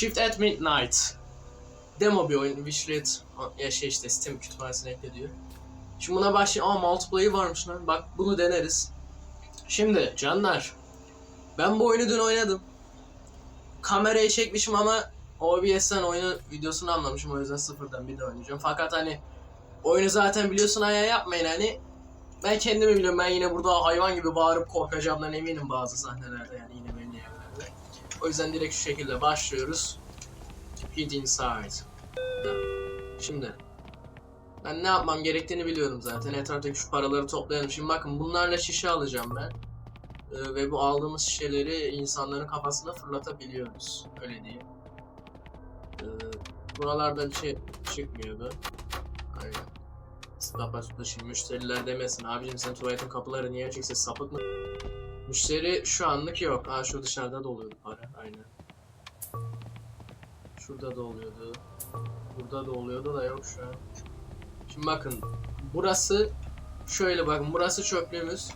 Shift at Midnight. Demo bir oyun. Wishlist. Ya şey işte Steam kütüphanesine ekle diyor. Şimdi buna başlayalım. Aa multiplayer varmış lan. Bak bunu deneriz. Şimdi canlar. Ben bu oyunu dün oynadım. Kamerayı çekmişim ama OBS'ten oyunun videosunu anlamışım. O yüzden sıfırdan bir de oynayacağım. Fakat hani oyunu zaten biliyorsun ayağa yapmayın hani. Ben kendimi biliyorum. Ben yine burada hayvan gibi bağırıp korkacağımdan eminim bazı sahnelerde yani yine. O yüzden direkt şu şekilde başlıyoruz. Hid inside. Şimdi ben ne yapmam gerektiğini biliyorum zaten. Etraftaki şu paraları toplayalım. Şimdi bakın bunlarla şişe alacağım ben. Ee, ve bu aldığımız şişeleri insanların kafasına fırlatabiliyoruz. Öyle diyeyim. Ee, buralarda bir şey çıkmıyordu. Aynen. Stapa şimdi müşteriler demesin. Abicim sen tuvaletin kapıları niye açık? Siz sapık mı? Müşteri şu anlık yok. Aa şu dışarıda da oluyordu para. Aynen. Şurada da oluyordu. Burada da oluyordu da yok şu an. Şimdi bakın. Burası şöyle bakın. Burası çöplüğümüz.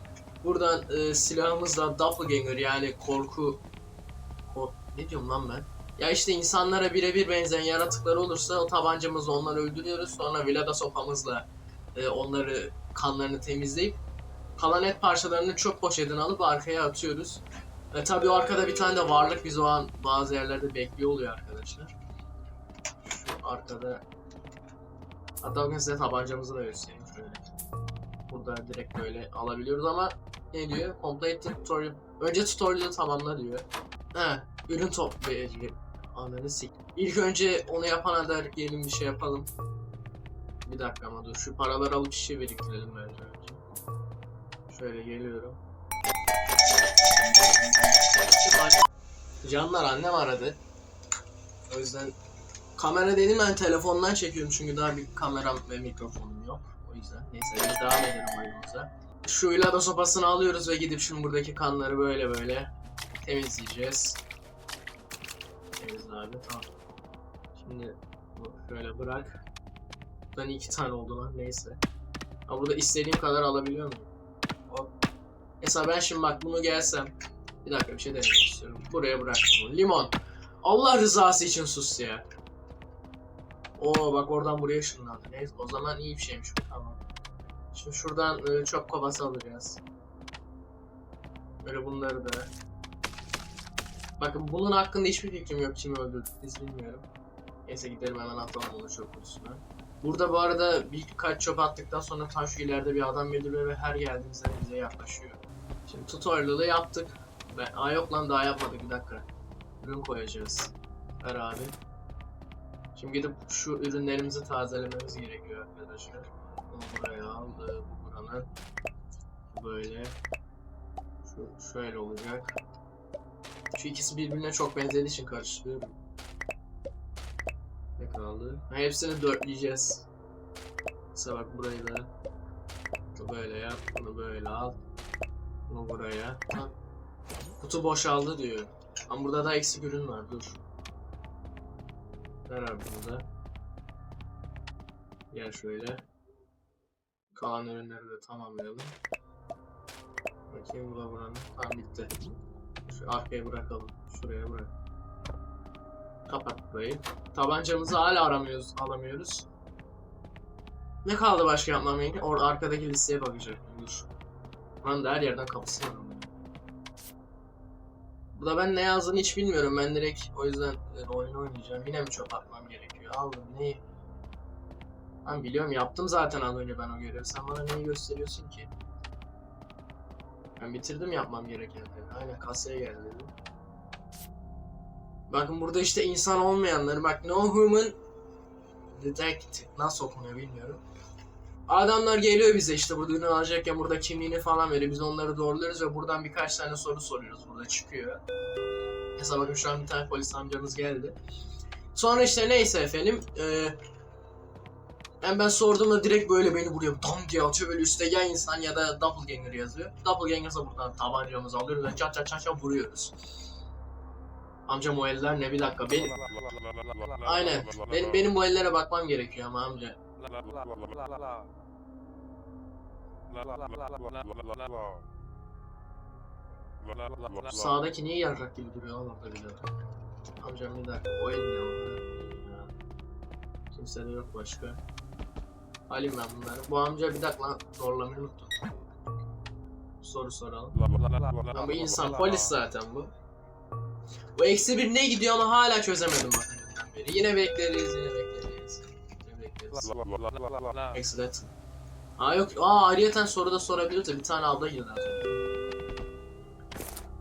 Buradan e, silahımızla doppelganger yani korku Ko- ne diyorum lan ben? Ya işte insanlara birebir benzeyen yaratıklar olursa o tabancamızla onları öldürüyoruz. Sonra vilada sopamızla e, onları kanlarını temizleyip kalan et parçalarını çöp poşetine alıp arkaya atıyoruz. Ve tabii o arkada bir tane de varlık biz o an bazı yerlerde bekliyor oluyor arkadaşlar. Şu arkada Hatta bugün size tabancamızı da göstereyim şöyle. Burada direkt böyle alabiliyoruz ama ne diyor? Complete tutorial. Önce tutorial'ı tamamla diyor. He, ürün toplayıcı. Ananı sik. İlk önce onu yapana da gelin bir şey yapalım. Bir dakika ama dur. Şu paraları alıp şişe biriktirelim bence. Şöyle geliyorum. Canlar annem aradı. O yüzden kamera dedim ben telefondan çekiyorum çünkü daha bir kameram ve mikrofonum yok. O yüzden neyse biz devam edelim oyunumuza. Şu ilada sopasını alıyoruz ve gidip şimdi buradaki kanları böyle böyle temizleyeceğiz. Temizle abi tamam. Şimdi şöyle bırak. Ben iki tane oldu lan neyse. Ha burada istediğim kadar alabiliyor muyum? Mesela ben şimdi bak bunu gelsem. Bir dakika bir şey denemek istiyorum. Buraya bırak bunu. Limon. Allah rızası için sus ya. Oo bak oradan buraya ışınlandı. Neyse o zaman iyi bir şeymiş bu tamam. Şimdi şuradan e, çöp kovası alacağız. Böyle bunları da. Bakın bunun hakkında hiçbir fikrim yok kim öldürdü biz bilmiyorum. Neyse gidelim hemen atalım bunu çöp kutusuna. Burada bu arada birkaç çöp attıktan sonra tam şu ileride bir adam beliriyor ve her geldiğimizde bize yaklaşıyor. Şimdi tutorial'ı yaptık. Ben, aa yok lan daha yapmadık bir dakika. Ürün koyacağız. Ver abi. Şimdi gidip şu ürünlerimizi tazelememiz gerekiyor arkadaşlar. Bunu buraya al. e, Bu buranın. Böyle. Şu şöyle olacak. Şu ikisi birbirine çok benzediği için karıştırıyorum. Ne kaldı? Ha, hepsini dörtleyeceğiz. Mesela bak burayı da böyle yap, bunu böyle al. Bunu buraya. Ha. Kutu boşaldı diyor. Ama burada da eksik ürün var, dur. Ver abi bunu da. Gel şöyle. Kalan ürünleri de tamamlayalım. Bakayım bu da buranın. Tamam bitti. Şu arkaya bırakalım. Şuraya bırak. Kapat burayı. Tabancamızı hala aramıyoruz, alamıyoruz. Ne kaldı başka yapmam? Orada arkadaki listeye bakacak. Dur. Buranın da her yerden kapısı var. ama. Burada ben ne yazdığını hiç bilmiyorum. Ben direkt o yüzden e, oyunu oynayacağım. Yine mi çöp atmam gerekiyor? Aldım neyi? Ben biliyorum yaptım zaten az önce ben o görevi. Sen bana neyi gösteriyorsun ki? Ben bitirdim yapmam gerekenleri. Aynen kasaya geldi. Bakın burada işte insan olmayanları bak no human detected nasıl okunuyor bilmiyorum. Adamlar geliyor bize işte burada ürün alacakken burada kimliğini falan veriyor. Biz onları doğruluyoruz ve buradan birkaç tane soru soruyoruz. Burada çıkıyor. Mesela bakın şu an bir tane polis amcamız geldi. Sonra işte neyse efendim. eee yani ben sorduğumda direkt böyle beni buraya dam diye atıyor böyle üstte ya insan ya da doppelganger yazıyor. Doppelganger'sa buradan tabancamızı alıyoruz ve çat çat çat çat vuruyoruz. Amcam o eller ne bir dakika benim aynen benim benim bu ellere bakmam gerekiyor ama amca. Sağdaki niye yarrak gibi duruyor lan orada bir de. Amcam bir dakika oynuyor. Ya. Kimse de yok başka. Alayım ben bunları. Bu amca bir dakika lan zorlamayı unuttum. Soru soralım. Lan bu insan polis zaten bu. Bu eksi bir ne gidiyor ama hala çözemedim bakın. Yine bekleriz, yine bekleriz. Eksi that. Aa yok, aa ayrıyeten soru da sorabiliriz bir tane abla girdi az.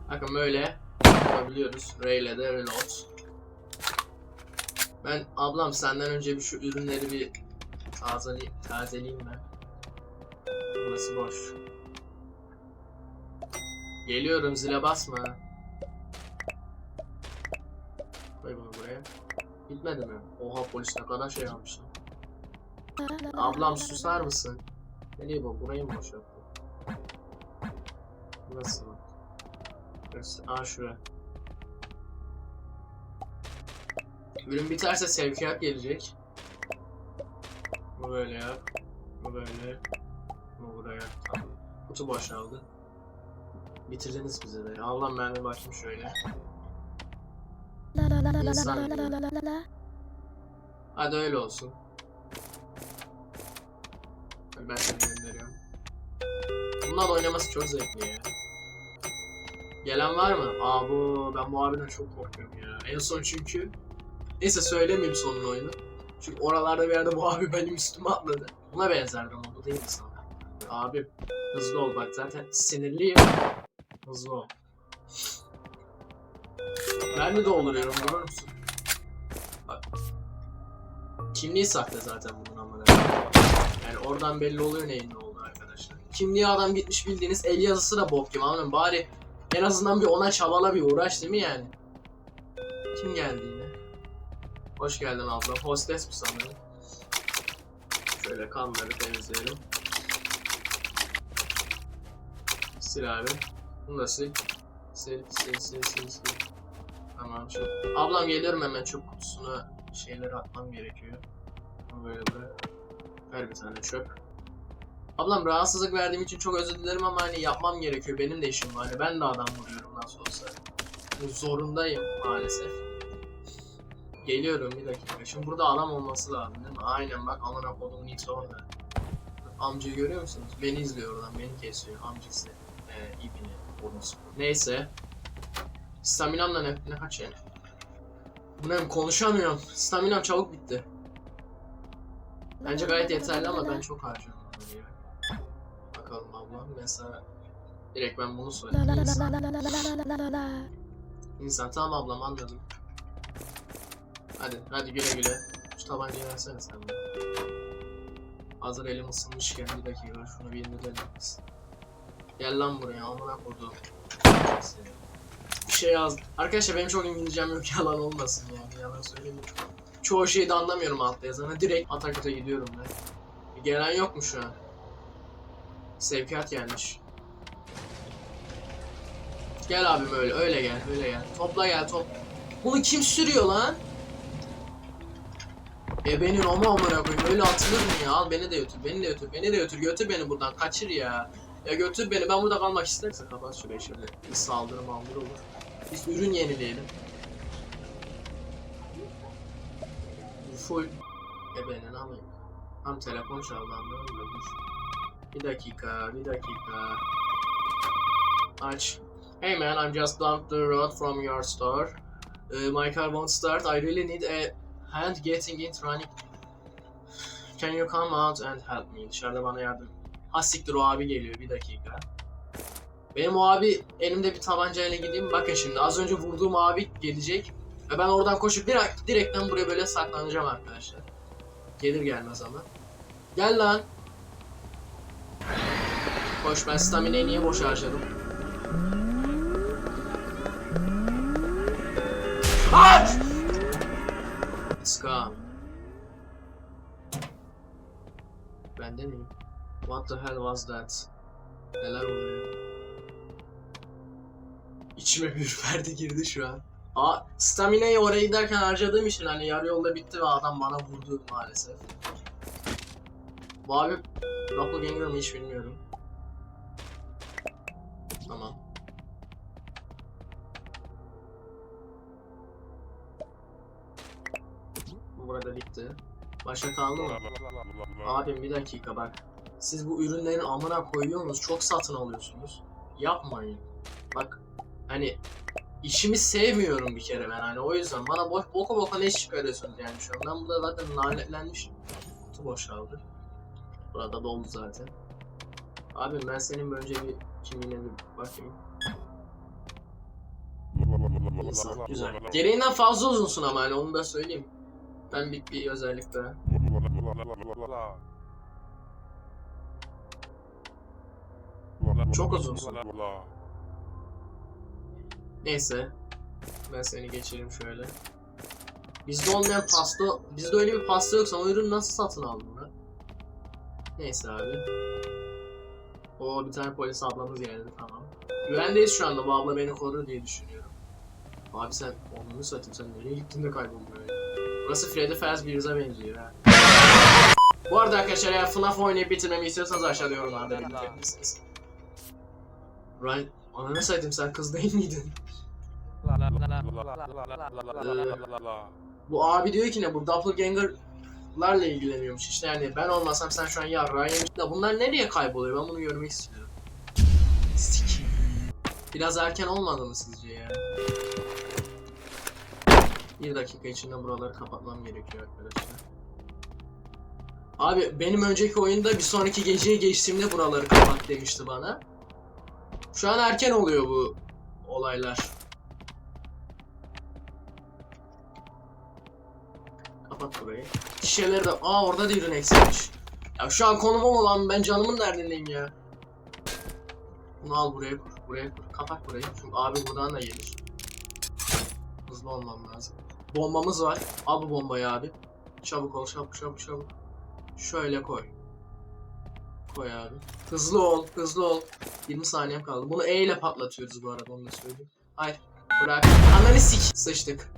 Bakın böyle yapabiliyoruz. R ile de reload. Ben ablam senden önce bir şu ürünleri bir tazeleyeyim, tazeleyeyim ben. Burası boş. Geliyorum zile basma. Koy bunu buraya. Bitmedi mi? Oha polis ne kadar şey almış lan. Ablam susar mısın? Nereye bu? Burayı mı boşalttı? Mı? Burası. Aa şura. Ürün biterse sevkiyat gelecek. Bu böyle yap. Bu böyle. Bu buraya. Tamam. Kutu boşaldı. Bitirdiniz bize de. Allah'ım ben bir bakayım şöyle. Hadi öyle olsun. Ben seni gönderiyorum. Bununla da oynaması çok zevkli ya. Gelen var mı? Aa bu ben bu abiden çok korkuyorum ya. En son çünkü neyse söylemeyeyim sonun oyunu. Çünkü oralarda bir yerde bu abi benim üstüme atladı. Buna benzerdi ama bu değil sana? Abi hızlı ol bak zaten sinirliyim. Hızlı ol. Ben de dolduruyorum görüyor musun? Bak. Kimliği saklı zaten bunun amına. Oradan belli oluyor neyin ne olduğu arkadaşlar. Kimliği adam gitmiş bildiğiniz el yazısı da bok gibi anladın? Bari en azından bir ona çabala bir uğraş değil mi yani? Kim geldi yine? Hoş geldin abla. Hostes mi sanırım? Şöyle kanları temizleyelim. Sil abi. Bunu da sil. Sil, sil, sil, sil, sil. Tamam çok. Ablam geliyorum hemen çöp kutusuna şeyleri atmam gerekiyor. Böyle bırak. Ver bir tane çöp. Ablam rahatsızlık verdiğim için çok özür dilerim ama hani yapmam gerekiyor. Benim de işim var. Hani ben de adam vuruyorum nasıl olsa. Zorundayım maalesef. Geliyorum bir dakika. Şimdi burada adam olması lazım değil mi? Aynen bak amına kodumun iti orada. Amcayı görüyor musunuz? Beni izliyor oradan. Beni kesiyor. Amcası. Ee, ipini. Orası. Neyse. Staminam da ne, ne kaç yani? Bu ne konuşamıyorum. Staminam çabuk bitti. Bence gayet yeterli ama ben çok harcıyorum bunları ya. Bakalım ablam mesela direkt ben bunu söyleyeyim. İnsan. İnsan tamam ablam anladım. Hadi hadi güle güle. Şu tabancayı versene sen bana. Hazır elim ısınmışken bir dakika şunu bir indirelim biz. Gel lan buraya amına koduğum. Bir şey yaz. Arkadaşlar benim çok İngilizcem yok yalan olmasın yani yalan söylemiyorum. Çoğu şeyi de anlamıyorum altta yazana. Direkt atakata gidiyorum ben. Gelen yok mu şu an? Sevkiyat gelmiş. Gel abim öyle, öyle gel, öyle gel. Topla gel, top. Bunu kim sürüyor lan? E benim ama amına koyayım öyle atılır mı ya? Al beni de götür, beni de götür, beni de götür, götür beni buradan, kaçır ya. Ya götür beni, ben burada kalmak isterse kapat şurayı şöyle. Bir saldırı maldırı olur. Biz ürün yenileyelim. Full. E benim alayım. Tam telefon mı? Dur. Bir dakika, bir dakika. Aç. Hey man, I'm just down the road from your store. Uh, my car won't start. I really need a hand getting it running. Can you come out and help me? Dışarıda bana yardım. Ha siktir o abi geliyor bir dakika. Benim o abi elimde bir tabancayla gideyim. Bakın şimdi az önce vurduğum abi gelecek. Ve ben oradan koşup direkt, direkten buraya böyle saklanacağım arkadaşlar. Gelir gelmez ama. Gel lan. Koş ben stamina'yı niye boş harcadım? Aç! Let's go. Ben de miyim? What the hell was that? Neler oluyor? İçime bir ürperdi girdi şu an. Aa, stamina'yı oraya giderken harcadığım için hani yarı yolda bitti ve adam bana vurdu maalesef. Bu abi Doppelganger mı hiç bilmiyorum. Tamam. burada bitti. Başka kaldı mı? Abim bir dakika bak. Siz bu ürünlerin amına koyuyorsunuz. Çok satın alıyorsunuz. Yapmayın. Bak hani işimi sevmiyorum bir kere ben hani o yüzden bana boş boka boka ne çıkarıyorsunuz yani şu an. Ben burada zaten lanetlenmişim. Kutu boşaldı. Burada doldu zaten. Abim ben senin önce bir kimliğine bir bakayım. İnsan, güzel. Gereğinden fazla uzunsun ama hani onu da söyleyeyim. Ben bir, bir özellik daha. Çok uzunsun. Neyse. Ben seni geçireyim şöyle. Bizde olmayan pasta, bizde öyle bir pasta yoksa o ürünü nasıl satın aldın lan? Neyse abi. O bir tane polis ablamız geldi tamam. Güvendeyiz şu anda bu abla beni korur diye düşünüyorum. Abi sen onu satayım sen nereye gittin de kayboldun böyle. Burası Freddy Fazbear'a benziyor ha. Bu arada arkadaşlar eğer FNAF oynayıp bitirmemi istiyorsanız aşağıda yorumlarda belirtebilirsiniz. Ryan, ananı satayım sen kız değil miydin? Bu abi diyor ki ne bu doppelganger'larla ilgileniyormuş işte yani ben olmasam sen şu an ya Ryan da bunlar nereye kayboluyor ben bunu görmek istiyorum. Biraz erken olmadı mı sizce ya? Bir dakika içinde buraları kapatmam gerekiyor arkadaşlar. Abi benim önceki oyunda bir sonraki geceye geçtiğimde buraları kapat demişti bana. Şu an erken oluyor bu olaylar. Kapat burayı. Şişeleri de... Aa orada da ürün eksilmiş. Ya şu an konumum olan ben canımın derdindeyim ya. Bunu al buraya kur. Buraya kur. Kapat burayı. Çünkü abi buradan da gelir. Hızlı olmam lazım. Bombamız var. Al bu bombayı abi. Çabuk ol çabuk çabuk çabuk. Şöyle koy. Koy abi. Hızlı ol, hızlı ol. 20 saniyem kaldı. Bunu E ile patlatıyoruz bu arada onu da söyleyeyim. Hayır. Bırak. Ananı sik. Sıçtık.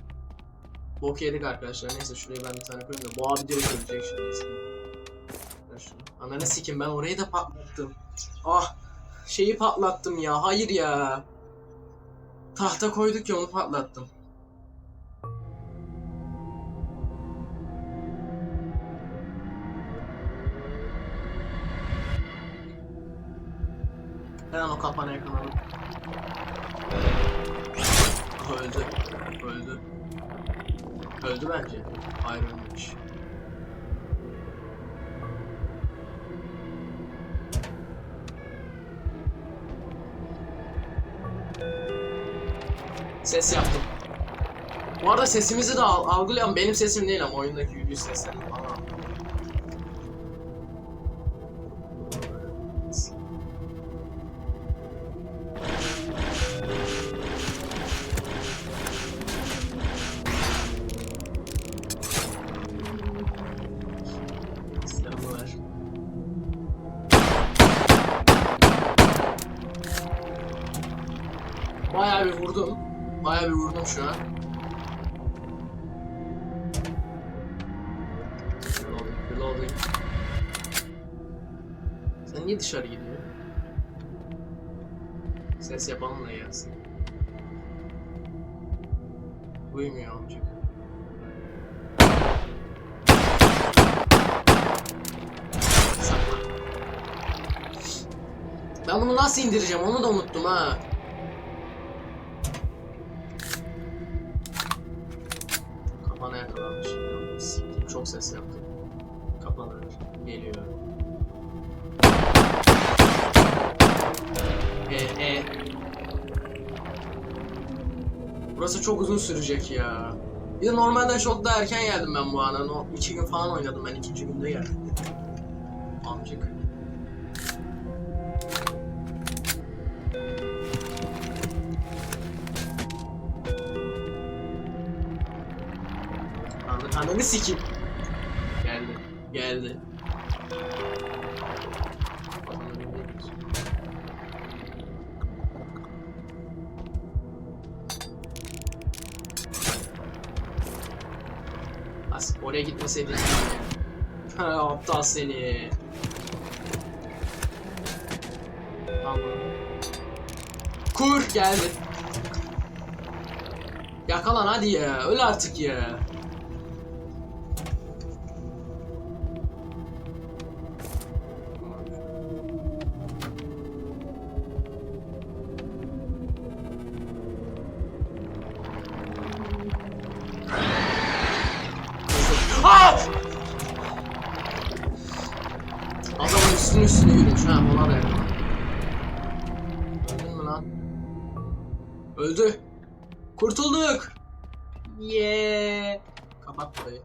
Bok yedik arkadaşlar. Neyse şuraya ben bir tane koyayım da. Bu abi direkt ölecek şimdi. Ver sikim ben orayı da patlattım. Ah. Şeyi patlattım ya. Hayır ya. Tahta koyduk ya onu patlattım. Hemen o kapana yakalalım. Aha, öldü. Öldü. Öldü bence. Hayır ölmemiş. Ses yaptım. Bu arada sesimizi de al algılayan benim sesim değil ama oyundaki yüz sesleri Reloading. Sen niye dışarı gidiyor? Ses yapalım da gelsin. Duymuyor amcık. Sakla. Ben bunu nasıl indireceğim onu da unuttum ha. Çok uzun sürecek ya. Bir de normalden çok daha erken geldim ben bu ana. No, iki gün falan oynadım ben ikinci günde geldim. Amcık. Anı, ananı sikim. Geldi. Geldi. Ha aptal seni. Tamam. Kur geldi. Yakalan hadi ya. Öl artık ya. Üstüne üstüne yürümüş. Ha ona da yakala. Öldün mü lan? Öldü. Kurtulduk. Yeah. Kapat burayı.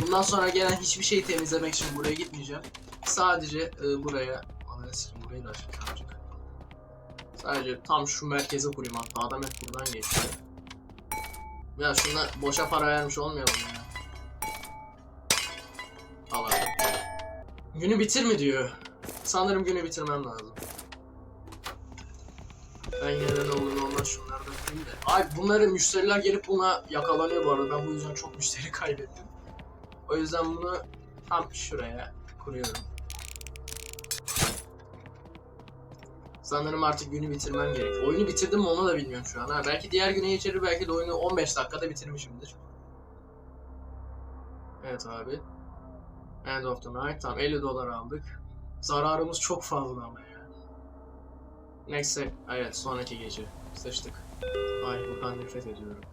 Bundan sonra gelen hiçbir şeyi temizlemek için buraya gitmeyeceğim. Sadece e, buraya... Ananı sikeyim burayı da azıcık. Sadece tam şu merkeze kurayım hatta adam hep buradan geçiyor. Ya şuna boşa para vermiş olmayalım ya. Al abi. Günü bitir mi diyor. Sanırım günü bitirmem lazım. Ben yine de ne olur ne olmaz şunlardan yapayım da. Ay bunları müşteriler gelip buna yakalanıyor bu arada. Ben bu yüzden çok müşteri kaybettim. O yüzden bunu tam şuraya kuruyorum. Sanırım artık günü bitirmem gerek. Oyunu bitirdim mi onu da bilmiyorum şu an. Ha, belki diğer güne geçerir, belki de oyunu 15 dakikada bitirmişimdir. Evet abi. End of the night. Tamam 50 dolar aldık. Zararımız çok fazla ama ya. Neyse. Evet sonraki gece. Sıçtık. Ay buradan nefret ediyorum.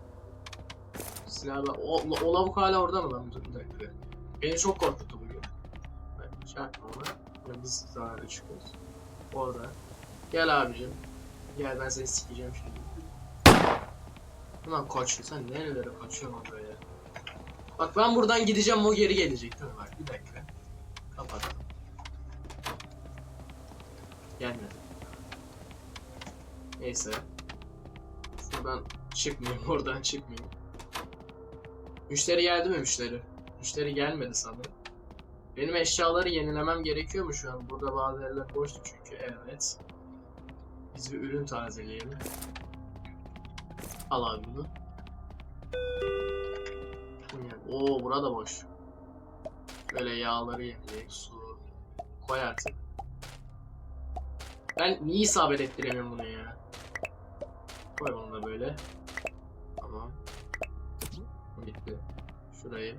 Silahla... O, o lavuk hala orada mı lan? Dur bir dakika. Beni çok korkuttu bugün. Ben şey yapma ona. Biz zararlı çıkıyoruz. Orada. Gel abicim. Gel ben seni sikeceğim şimdi. Ulan koç sen nerelere kaçıyorsun orada ya? Bak ben buradan gideceğim o geri gelecek mi? Bak bir dakika. Kapat. Gelmedi. Neyse. Şuradan çıkmayayım, oradan çıkmayayım. Müşteri geldi mi müşteri? Müşteri gelmedi sanırım. Benim eşyaları yenilemem gerekiyor mu şu an? Burada bazı yerler boştu çünkü evet. Biz bir ürün tazeleyelim. Al abi bunu. Oo burada boş. Böyle yağları yenileyek, su. Koy artık. Ben niye isabet ettiremiyorum bunu ya? Koy bunu da böyle. Tamam. Bitti. Şurayı.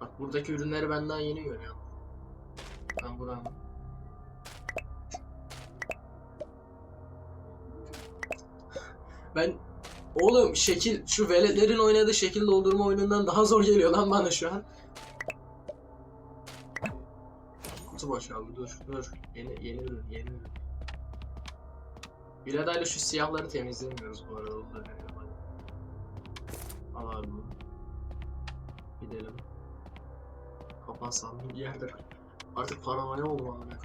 Bak buradaki ürünleri ben daha yeni görüyorum. Ben buranın. Ben oğlum şekil şu veletlerin oynadığı şekil doldurma oyunundan daha zor geliyor lan bana şu an. Kutu boşaldı dur dur. Yeni yeni ürün yeni. Biradayla şu siyahları temizlemiyoruz bu arada. Onu da hadi. Al abi bunu. Gidelim. Kapat sandım bir yerde. Artık paranoya oldum amına.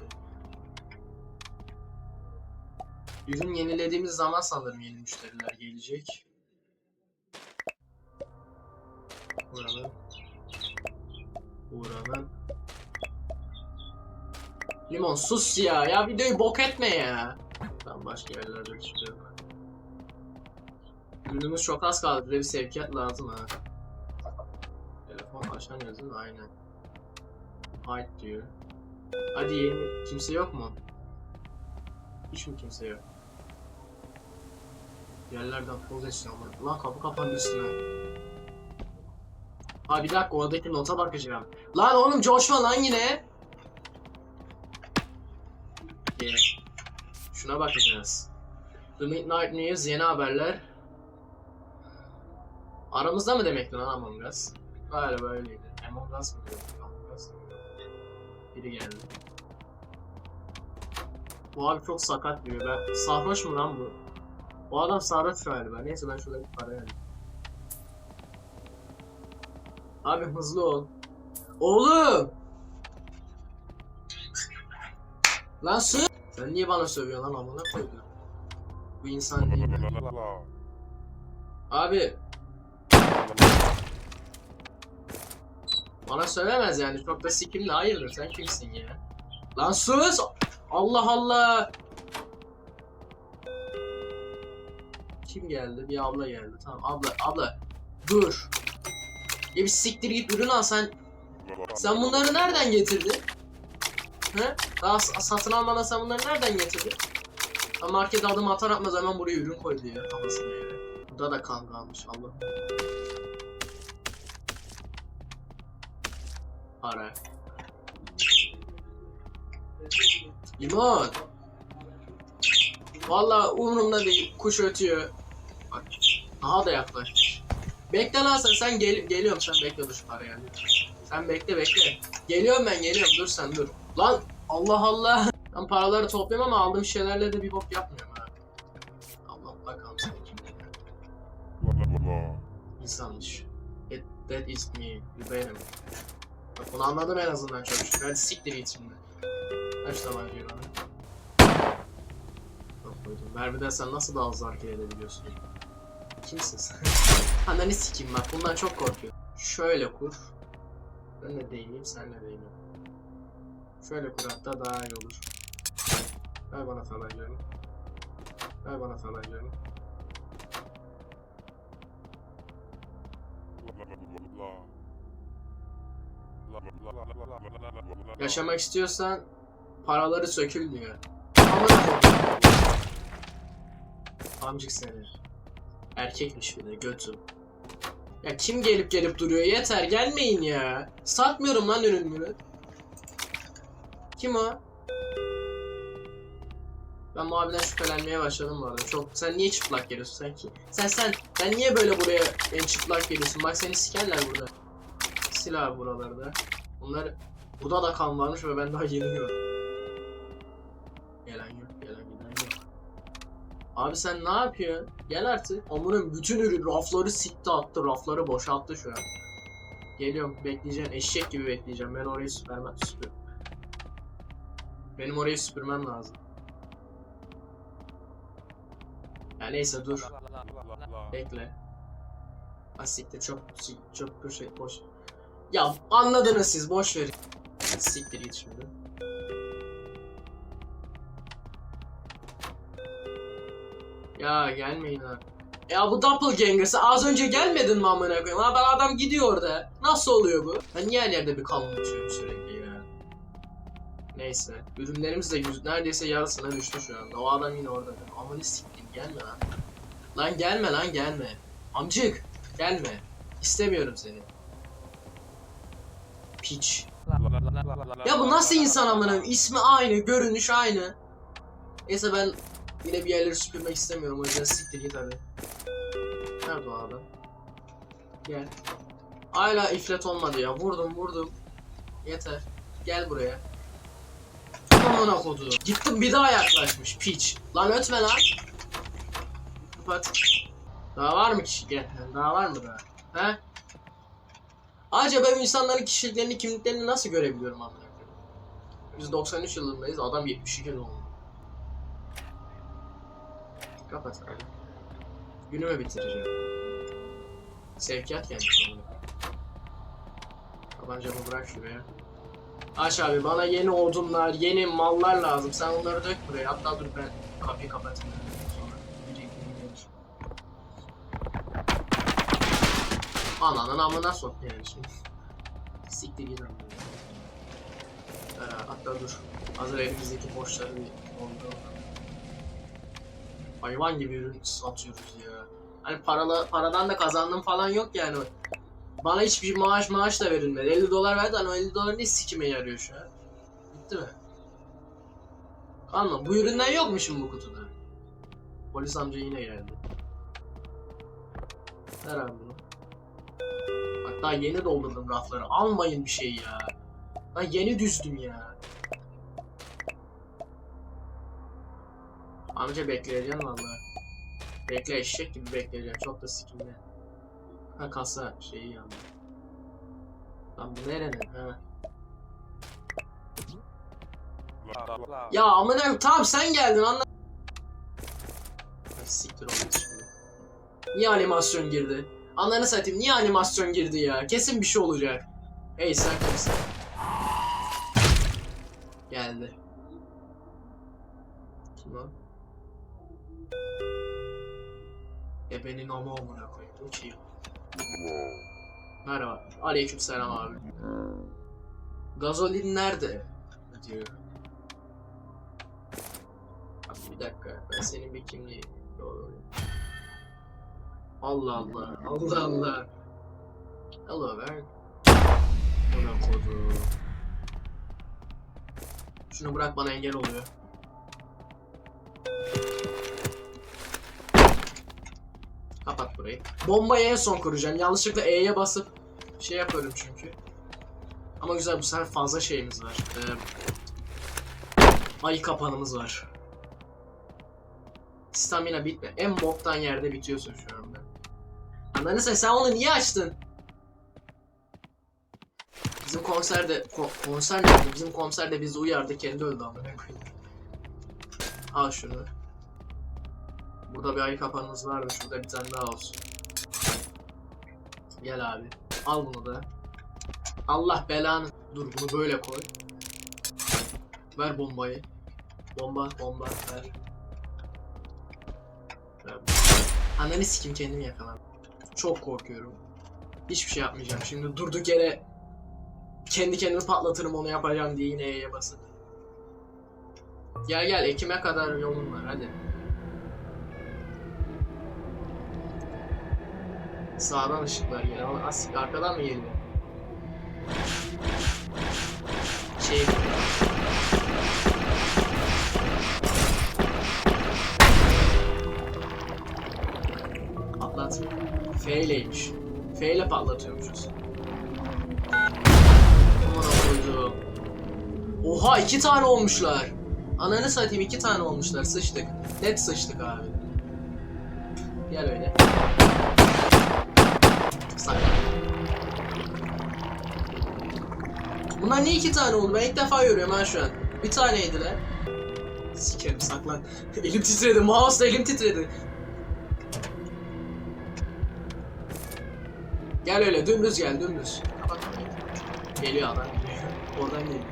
Ürün yenilediğimiz zaman sanırım yeni müşteriler gelecek. Buranın. Buranın. Limon sus ya. Ya videoyu bok etme ya. Başka yerlerde çıkıyor. Ürünümüz çok az kaldı. Bize bir sevkiyat lazım ha. Telefon değil mi? Aynen. Hide diyor. Hadi yeni. Kimse yok mu? Hiç mi kimse yok? Yerlerden pozisyon var. Lan kapı kapandı üstüne. Ha bir dakika oradaki nota bakacağım. Lan oğlum coşma lan yine. Şuna bakacağız. The Midnight News yeni haberler. Aramızda mı demekti lan Among Us? Galiba öyleydi. Among Us mı? Among Us? Biri geldi. Bu abi çok sakat diyor. Ben sarhoş mu lan bu? O adam sarhoş galiba. Neyse ben şurada bir para alayım. Abi hızlı ol. Oğlum! Lan sığ! Sen niye bana sövüyorsun lan amına koydun? Bu insan değil. Abi bana sövemez yani çok da sikimli hayırdır sen kimsin ya? Lan sus! Allah Allah! Kim geldi? Bir abla geldi. Tamam abla abla dur. Ya bir siktir git ürün al sen. Sen bunları nereden getirdin? He? Daha satın almadan sen bunları nereden getirdin? Markete adım atar atmaz hemen buraya ürün koydu ya kafasına ya. Burada da kan kalmış Allah. Para. Limon. Valla umurumda değil. Kuş ötüyor. Bak. Daha da yaklaşmış. Bekle lan sen. Sen gel geliyorum sen bekle dur şu parayı. Sen bekle bekle. Geliyorum ben geliyorum dur sen dur. Lan Allah Allah. Ben paraları topluyorum ama aldığım şeylerle de bir bok yapmıyorum ha. Allah bakalım seni kimden. İnsanmış. It, that is me. You benim. Bak bunu anladım en azından çok şükür. Hadi siktir git şimdi. Kaç tabancayı bana? Yok koydum. Mermiden sen nasıl daha hızlı hareket edebiliyorsun? Kimsin sen? Ananı sikeyim bak bundan çok korkuyorum. Şöyle kur. Ben de değineyim sen de değineyim. Şöyle kur hatta daha iyi olur. Ver bana tabancanı. Ver bana tabancanı. Yaşamak istiyorsan paraları sökül diyor. Amcık seni. Erkekmiş bir de götü. Ya kim gelip gelip duruyor yeter gelmeyin ya. Satmıyorum lan ürünümü. Kim o? Ben bu abiden şüphelenmeye başladım bu arada. Çok sen niye çıplak geliyorsun sen ki? Sen sen sen niye böyle buraya en çıplak geliyorsun? Bak seni sikerler burada. Sil abi buralarda. Bunlar burada da kan varmış ve ben daha yeni gördüm. Gelen yok, gelen giden yok. Abi sen ne yapıyorsun? Gel artık. Amının bütün ürün rafları sikti attı, rafları boşalttı şu an. Geliyorum, bekleyeceğim. Eşek gibi bekleyeceğim. Ben orayı süpürmem, süpür. Benim orayı süpürmem lazım. Ya neyse dur. Bekle. Ha siktir çok çok bir şey boş. Ya anladınız siz boş verin. Siktir git şimdi. Ya gelmeyin ha. Ya bu doppelganger'sı az önce gelmedin mi amına koyayım? Ha ben adam gidiyor orada. Nasıl oluyor bu? Ben niye her yerde bir unutuyorum sürekli? Neyse. Ürünlerimiz de yüz, neredeyse yarısına düştü şu anda. O adam yine orada. Aman siktir gelme lan. Lan gelme lan gelme. Amcık gelme. İstemiyorum seni. Piç. Ya bu nasıl insan amına? İsmi aynı, görünüş aynı. Neyse ben yine bir yerleri süpürmek istemiyorum o yüzden siktir git hadi. Nerede o adam? Gel. Hala iflet olmadı ya. Vurdum vurdum. Yeter. Gel buraya. Amına kodu. Gittim bir daha yaklaşmış piç. Lan ötme lan. Kapat. Daha var mı kişi? Gel. Daha var mı daha? He? Acaba insanların kişiliklerini, kimliklerini nasıl görebiliyorum amına? Biz 93 yılındayız, adam 72 doğumlu. Kapat abi. Günümü bitireceğim. Sevkiyat gelmiş. Tabancamı bırak şuraya. Aç abi bana yeni odunlar, yeni mallar lazım. Sen onları dök buraya. Hatta dur ben kapıyı kapatayım. Ananın amına sok yani şimdi. Siktir git amına. Ee, hatta dur. Hazır elimizdeki borçları bir oldu. Hayvan gibi ürün satıyoruz ya. Hani paralı, paradan da kazandım falan yok yani. Bana hiçbir maaş maaş da verilmedi. 50 dolar verdi hani o 50 dolar ne sikime yarıyor şu an? Bitti mi? Anla bu üründen yok mu şimdi bu kutuda? Polis amca yine geldi. Ver abi bunu. Hatta yeni doldurdum rafları. Almayın bir şey ya. Ben yeni düzdüm ya. Amca bekleyeceğim vallahi. Bekle eşek gibi bekleyeceğim. Çok da sikimde. Ha kasa şeyi yandı. Lan bu nerenin ha? Ya amına tamam sen geldin anla. Ay, Siktir oldu şimdi. Niye animasyon girdi? Anlarını satayım niye animasyon girdi ya? Kesin bir şey olacak. Hey sen kimsin? Geldi. Kim o? Ebenin ama amına koyayım. Kim? Merhaba. Aleykümselam abi. Gazolin nerede? Diyor. Abi bir dakika. Ben senin bir kimliği... Doğru. Allah Allah. Allah Allah. Hello ver. Buna kodu. Şunu bırak bana engel oluyor. Kapat burayı. Bombayı en son kuracağım. Yanlışlıkla E'ye basıp şey yapıyorum çünkü. Ama güzel bu sefer fazla şeyimiz var. Ee, Ayı kapanımız var. Stamina bitme. En boktan yerde bitiyorsun şu anda. Ananı sen, sen onu niye açtın? Bizim konserde ko- konser nerede? Bizim konserde bizi uyardı kendi öldü amına koyayım. Al şunu. Burada bir ayı kapanımız vardı. Şurada bir tane daha olsun. Gel abi. Al bunu da. Allah belanı. Dur bunu böyle koy. Ver bombayı. Bomba, bomba ver. ver. Ananı sikim kendim yakalandım. Çok korkuyorum. Hiçbir şey yapmayacağım. Şimdi durduk yere kendi kendimi patlatırım onu yapacağım diye yine E'ye basıp. Gel gel Ekim'e kadar yolun var hadi. Sağdan ışıklar geliyor ama asik arkadan mı geliyor? Şey Patlat. F ileymiş. F ile patlatıyormuşuz. Oha iki tane olmuşlar. Ananı satayım iki tane olmuşlar. Sıçtık. Net sıçtık abi. Gel öyle. Bunlar niye iki tane oldu? Ben ilk defa görüyorum ha şu an. Bir taneydi lan. Sikerim saklan. elim titredi. Mouse'la elim titredi. Gel öyle dümdüz gel dümdüz. Geliyor adam. Oradan geliyor.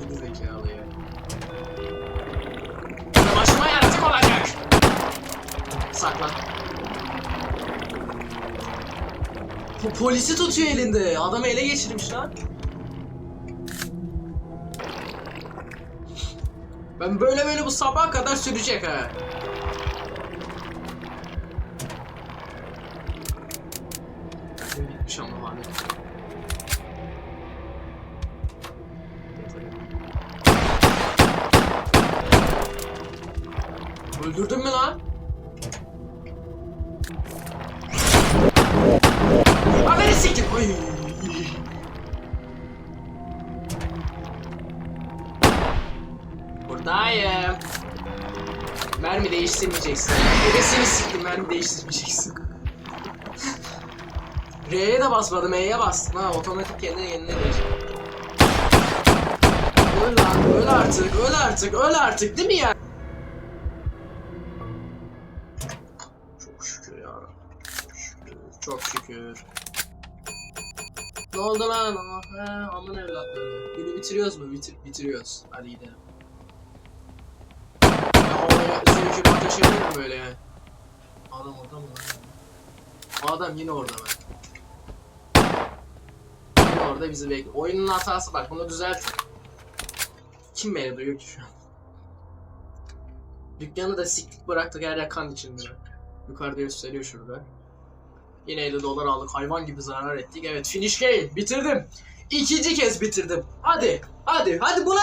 Geri zekalı Bu polisi tutuyor elinde. Adamı ele geçirmiş lan. Ben böyle böyle bu sabaha kadar sürecek ha. Mermi değiştirmeyeceksin. R'ye de basmadım, E'ye bastım ha. Otomatik kendine yenile verecek. Öl lan, öl artık, öl artık, öl artık değil mi ya? Çok şükür ya. Çok şükür, çok şükür. Ne oldu lan? He, aman evlatları. Günü bitiriyoruz mu? Bitir bitiriyoruz. Hadi gidelim. Ya havaya zevki ateş ederim böyle yani. Adam orada mı lan? Adam yine orada bak. Yine orada bizi bekliyor. Oyunun hatası bak bunu düzeltin. Kim beni duyuyor ki şu an? Dükkanı da siktik bıraktık her yer kan içinde. Yukarıda gösteriyor şurada. Yine 50 dolar aldık. Hayvan gibi zarar ettik. Evet finish game. Bitirdim. İkinci kez bitirdim. Hadi. Hadi. Hadi buna